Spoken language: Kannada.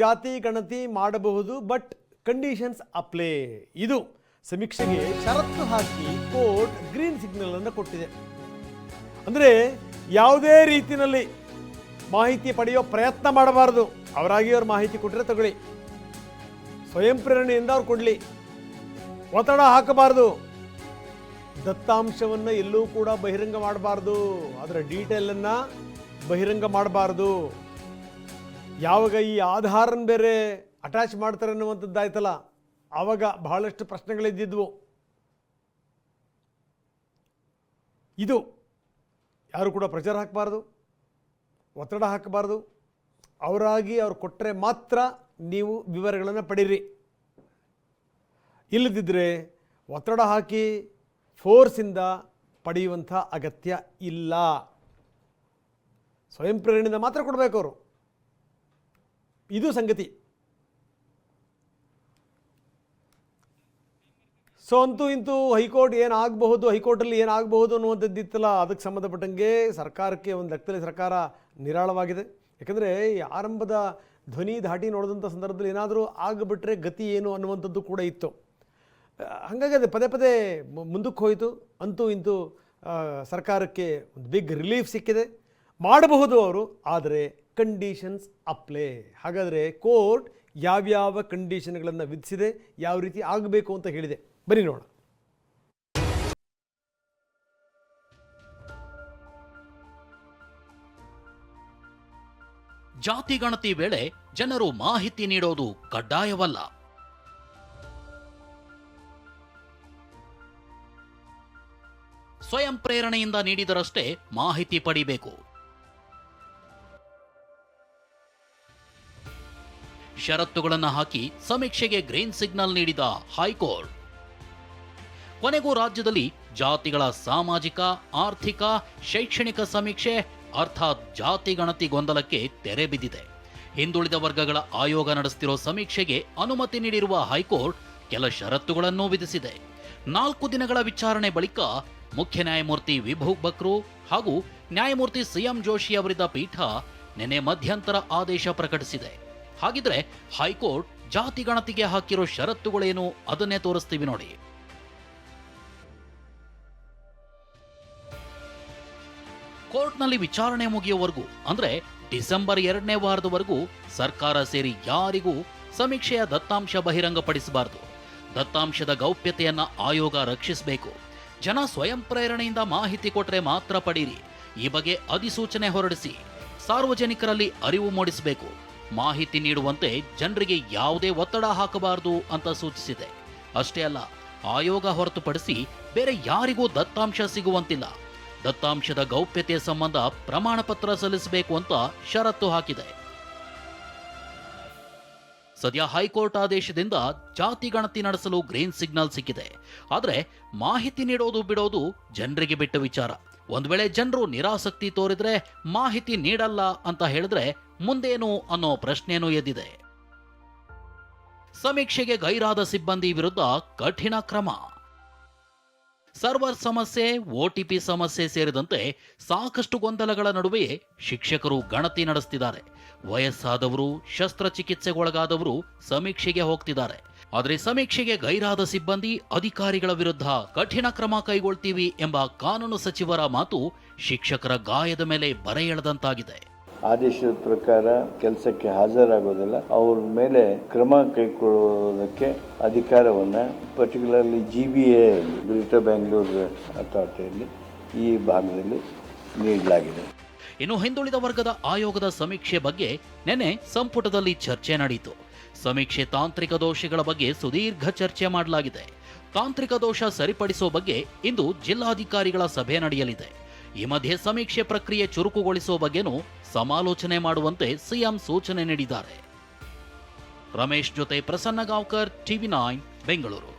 ಜಾತಿ ಗಣತಿ ಮಾಡಬಹುದು ಬಟ್ ಕಂಡೀಷನ್ಸ್ ಅಪ್ಲೈ ಇದು ಸಮೀಕ್ಷೆಗೆ ಷರತ್ತು ಹಾಕಿ ಕೋರ್ಟ್ ಗ್ರೀನ್ ಸಿಗ್ನಲ್ ಅನ್ನು ಕೊಟ್ಟಿದೆ. ಅಂದರೆ ಯಾವುದೇ ರೀತಿಯಲ್ಲಿ ಮಾಹಿತಿ ಪಡೆಯೋ ಪ್ರಯತ್ನ ಮಾಡಬಾರದು. ಅವರಾಗಿ ಅವ್ರು ಮಾಹಿತಿ ಕೊಟ್ಟರೆ ತಗೊಳ್ಳಿ. ಸ್ವಯಂ ಪ್ರೇರಣೆಯಿಂದ ಅವ್ರು ಕೊಡಲಿ. ಒತ್ತಡ ಹಾಕಬಾರದು. ದತ್ತಾಂಶವನ್ನು ಎಲ್ಲೂ ಕೂಡ ಬಹಿರಂಗ ಮಾಡಬಾರ್ದು. ಅದರ ಡೀಟೇಲನ್ನು ಬಹಿರಂಗ ಮಾಡಬಾರ್ದು. ಯಾವಾಗ ಈ ಆಧಾರನ ಬೇರೆ ಅಟ್ಯಾಚ್ ಮಾಡ್ತಾರೆ ಅನ್ನುವಂಥದ್ದಾಯ್ತಲ್ಲ ಆವಾಗ ಬಹಳಷ್ಟು ಪ್ರಶ್ನೆಗಳಿದ್ದಿದ್ವು. ಇದು ಯಾರು ಕೂಡ ಪ್ರಚಾರ ಹಾಕಬಾರ್ದು, ಒತ್ತಡ ಹಾಕಬಾರ್ದು. ಅವರಾಗಿ ಅವ್ರು ಕೊಟ್ಟರೆ ಮಾತ್ರ ನೀವು ವಿವರಗಳನ್ನು ಪಡೀರಿ. ಇಲ್ಲದಿದ್ದರೆ ಒತ್ತಡ ಹಾಕಿ ಫೋರ್ಸಿಂದ ಪಡೆಯುವಂಥ ಅಗತ್ಯ ಇಲ್ಲ. ಸ್ವಯಂ ಪ್ರೇರಣೆಯಿಂದ ಮಾತ್ರ ಕೊಡಬೇಕು ಅವರು. ಇದು ಸಂಗತಿ. ಸೊ ಅಂತೂ ಇಂತೂ ಹೈಕೋರ್ಟ್ ಏನಾಗಬಹುದು ಹೈಕೋರ್ಟಲ್ಲಿ ಏನಾಗಬಹುದು ಅನ್ನುವಂಥದ್ದು ಇತ್ತಲ್ಲ ಅದಕ್ಕೆ ಸಂಬಂಧಪಟ್ಟಂಗೆ ಸರ್ಕಾರಕ್ಕೆ ಒಂದು ಲೆಕ್ಕದಲ್ಲಿ ಸರ್ಕಾರ ನಿರಾಳವಾಗಿದೆ. ಯಾಕಂದರೆ ಈ ಆರಂಭದ ಧ್ವನಿ ಧಾಟಿ ನೋಡಿದಂಥ ಸಂದರ್ಭದಲ್ಲಿ ಏನಾದರೂ ಆಗಿಬಿಟ್ರೆ ಗತಿ ಏನು ಅನ್ನುವಂಥದ್ದು ಕೂಡ ಇತ್ತು. ಹಾಗಾಗಿ ಅದು ಪದೇ ಪದೇ ಮುಂದಕ್ಕೆ ಹೋಯಿತು. ಅಂತೂ ಇಂತೂ ಸರ್ಕಾರಕ್ಕೆ ಒಂದು ಬಿಗ್ ರಿಲೀಫ್ ಸಿಕ್ಕಿದೆ. ಮಾಡಬಹುದು ಅವರು, ಆದರೆ ಕಂಡೀಷನ್ಸ್ ಅಪ್ಲೈ ಹಾಗಾದರೆ ಕೋರ್ಟ್ ಯಾವ್ಯಾವ ಕಂಡೀಷನ್ಗಳನ್ನು ವಿಧಿಸಿದೆ, ಯಾವ ರೀತಿ ಆಗಬೇಕು ಅಂತ ಹೇಳಿದೆ. ಬನ್ನಿ ನೋಡೋಣ. ಜಾತಿ ಗಣತಿ ವೇಳೆ ಜನರು ಮಾಹಿತಿ ನೀಡೋದು ಕಡ್ಡಾಯವಲ್ಲ. ಸ್ವಯಂ ಪ್ರೇರಣೆಯಿಂದ ನೀಡಿದರಷ್ಟೇ ಮಾಹಿತಿ ಪಡಿಬೇಕು. ಷರತ್ತುಗಳನ್ನು ಹಾಕಿ ಸಮೀಕ್ಷೆಗೆ ಗ್ರೀನ್ ಸಿಗ್ನಲ್ ನೀಡಿದ ಹೈಕೋರ್ಟ್. ಕೊನೆಗೂ ರಾಜ್ಯದಲ್ಲಿ ಜಾತಿಗಳ ಸಾಮಾಜಿಕ, ಆರ್ಥಿಕ, ಶೈಕ್ಷಣಿಕ ಸಮೀಕ್ಷೆ, ಅರ್ಥಾತ್ ಜಾತಿ ಗಣತಿ ಗೊಂದಲಕ್ಕೆ ತೆರೆ ಬಿದ್ದಿದೆ. ಹಿಂದುಳಿದ ವರ್ಗಗಳ ಆಯೋಗ ನಡೆಸುತ್ತಿರೋ ಸಮೀಕ್ಷೆಗೆ ಅನುಮತಿ ನೀಡಿರುವ ಹೈಕೋರ್ಟ್ ಕೆಲ ಷರತ್ತುಗಳನ್ನು ವಿಧಿಸಿದೆ. ನಾಲ್ಕು ದಿನಗಳ ವಿಚಾರಣೆ ಬಳಿಕ ಮುಖ್ಯ ನ್ಯಾಯಮೂರ್ತಿ ವಿಭು ಬಕ್ರು ಹಾಗೂ ನ್ಯಾಯಮೂರ್ತಿ ಸಿಎಂ ಜೋಶಿ ಅವರಿದ್ದ ಪೀಠ ನಿನ್ನೆ ಮಧ್ಯಂತರ ಆದೇಶ ಪ್ರಕಟಿಸಿದೆ. ಹಾಗಿದ್ರೆ ಹೈಕೋರ್ಟ್ ಜಾತಿ ಗಣತಿಗೆ ಹಾಕಿರೋ ಷರತ್ತುಗಳೇನು ಅದನ್ನೇ ತೋರಿಸ್ತೀವಿ ನೋಡಿ. ಕೋರ್ಟ್ನಲ್ಲಿ ವಿಚಾರಣೆ ಮುಗಿಯುವವರೆಗೂ, ಅಂದ್ರೆ ಡಿಸೆಂಬರ್ ಎರಡನೇ ವಾರದವರೆಗೂ ಸರ್ಕಾರ ಸೇರಿ ಯಾರಿಗೂ ಸಮೀಕ್ಷೆಯ ದತ್ತಾಂಶ ಬಹಿರಂಗಪಡಿಸಬಾರದು. ದತ್ತಾಂಶದ ಗೌಪ್ಯತೆಯನ್ನ ಆಯೋಗ ರಕ್ಷಿಸಬೇಕು. ಜನ ಸ್ವಯಂ ಪ್ರೇರಣೆಯಿಂದ ಮಾಹಿತಿ ಕೊಟ್ರೆ ಮಾತ್ರ ಪಡೀರಿ. ಈ ಬಗ್ಗೆ ಅಧಿಸೂಚನೆ ಹೊರಡಿಸಿ. ಸಾರ್ವಜನಿಕರಲ್ಲಿ ಅರಿವು ಮೂಡಿಸಬೇಕು. ಮಾಹಿತಿ ನೀಡುವಂತೆ ಜನರಿಗೆ ಯಾವುದೇ ಒತ್ತಡ ಹಾಕಬಾರದು ಅಂತ ಸೂಚಿಸಿದೆ. ಅಷ್ಟೇ ಅಲ್ಲ, ಆಯೋಗ ಹೊರತುಪಡಿಸಿ ಬೇರೆ ಯಾರಿಗೂ ದತ್ತಾಂಶ ಸಿಗುವಂತಿಲ್ಲ. ದತ್ತಾಂಶದ ಗೌಪ್ಯತೆ ಸಂಬಂಧ ಪ್ರಮಾಣ ಪತ್ರ ಸಲ್ಲಿಸಬೇಕು ಅಂತ ಷರತ್ತು ಹಾಕಿದೆ. ಸದ್ಯ ಹೈಕೋರ್ಟ್ ಆದೇಶದಿಂದ ಜಾತಿ ಗಣತಿ ನಡೆಸಲು ಗ್ರೀನ್ ಸಿಗ್ನಲ್ ಸಿಕ್ಕಿದೆ. ಆದರೆ ಮಾಹಿತಿ ನೀಡೋದು ಬಿಡೋದು ಜನರಿಗೆ ಬಿಟ್ಟ ವಿಚಾರ. ಒಂದ್ ವೇಳೆ ಜನರು ನಿರಾಸಕ್ತಿ ತೋರಿದ್ರೆ ಮಾಹಿತಿ ನೀಡಲ್ಲ ಅಂತ ಹೇಳಿದ್ರೆ ಮುಂದೇನು ಅನ್ನೋ ಪ್ರಶ್ನೆನೂ ಎದ್ದಿದೆ. ಸಮೀಕ್ಷೆಗೆ ಗೈರಾದ ಸಿಬ್ಬಂದಿ ವಿರುದ್ಧ ಕಠಿಣ ಕ್ರಮ. ಸರ್ವರ್ ಸಮಸ್ಯೆ ಒಟಿಪಿ ಸಮಸ್ಯೆ ಸೇರಿದಂತೆ ಸಾಕಷ್ಟು ಗೊಂದಲಗಳ ನಡುವೆಯೇ ಶಿಕ್ಷಕರು ಗಣತಿ ನಡೆಸ್ತಿದ್ದಾರೆ. ವಯಸ್ಸಾದವರು, ಶಸ್ತ್ರಚಿಕಿತ್ಸೆಗೊಳಗಾದವರು ಸಮೀಕ್ಷೆಗೆ ಹೋಗ್ತಿದ್ದಾರೆ. ಆದರೆ ಸಮೀಕ್ಷೆಗೆ ಗೈರಾದ ಸಿಬ್ಬಂದಿ ಅಧಿಕಾರಿಗಳ ವಿರುದ್ಧ ಕಠಿಣ ಕ್ರಮ ಕೈಗೊಳ್ತೀವಿ ಎಂಬ ಕಾನೂನು ಸಚಿವರ ಮಾತು ಶಿಕ್ಷಕರ ಗಾಯದ ಮೇಲೆ ಬರೆ ಎಳೆದಂತಾಗಿದೆ. ಆದೇಶದ ಪ್ರಕಾರ ಕೆಲಸಕ್ಕೆ ಹಾಜರಾಗೋದಿಲ್ಲ. ಅವ್ರ ಮೇಲೆ ಕ್ರಮ ಕೈಗೊಳ್ಳುವುದಕ್ಕೆ ಅಧಿಕಾರವನ್ನು particularly G B A greater Bangalore ಅಥಾರಿಟಿಯಲ್ಲಿ ಈ ಭಾಗದಲ್ಲಿ ನೀಡಲಾಗಿದೆ. ಇನ್ನು ಹಿಂದುಳಿದ ವರ್ಗದ ಆಯೋಗದ ಸಮೀಕ್ಷೆ ಬಗ್ಗೆ ನೆನೆ ಸಂಪುಟದಲ್ಲಿ ಚರ್ಚೆ ನಡೆಯಿತು. ಸಮೀಕ್ಷೆ ತಾಂತ್ರಿಕ ದೋಷಗಳ ಬಗ್ಗೆ ಸುದೀರ್ಘ ಚರ್ಚೆ ಮಾಡಲಾಗಿದೆ. ತಾಂತ್ರಿಕ ದೋಷ ಸರಿಪಡಿಸುವ ಬಗ್ಗೆ ಇಂದು ಜಿಲ್ಲಾಧಿಕಾರಿಗಳ ಸಭೆ ನಡೆಯಲಿದೆ. ಈ ಮಧ್ಯೆ ಸಮೀಕ್ಷೆ ಪ್ರಕ್ರಿಯೆ ಚುರುಕುಗೊಳಿಸುವ ಬಗ್ಗೆನೂ ಸಮಾಲೋಚನೆ ಮಾಡುವಂತೆ ಸಿಎಂ ಸೂಚನೆ ನೀಡಿದ್ದಾರೆ. ರಮೇಶ್ ಜೊತೆ ಪ್ರಸನ್ನ ಗಾಂವ್ಕರ್, ಟಿವಿ ನೈನ್, ಬೆಂಗಳೂರು.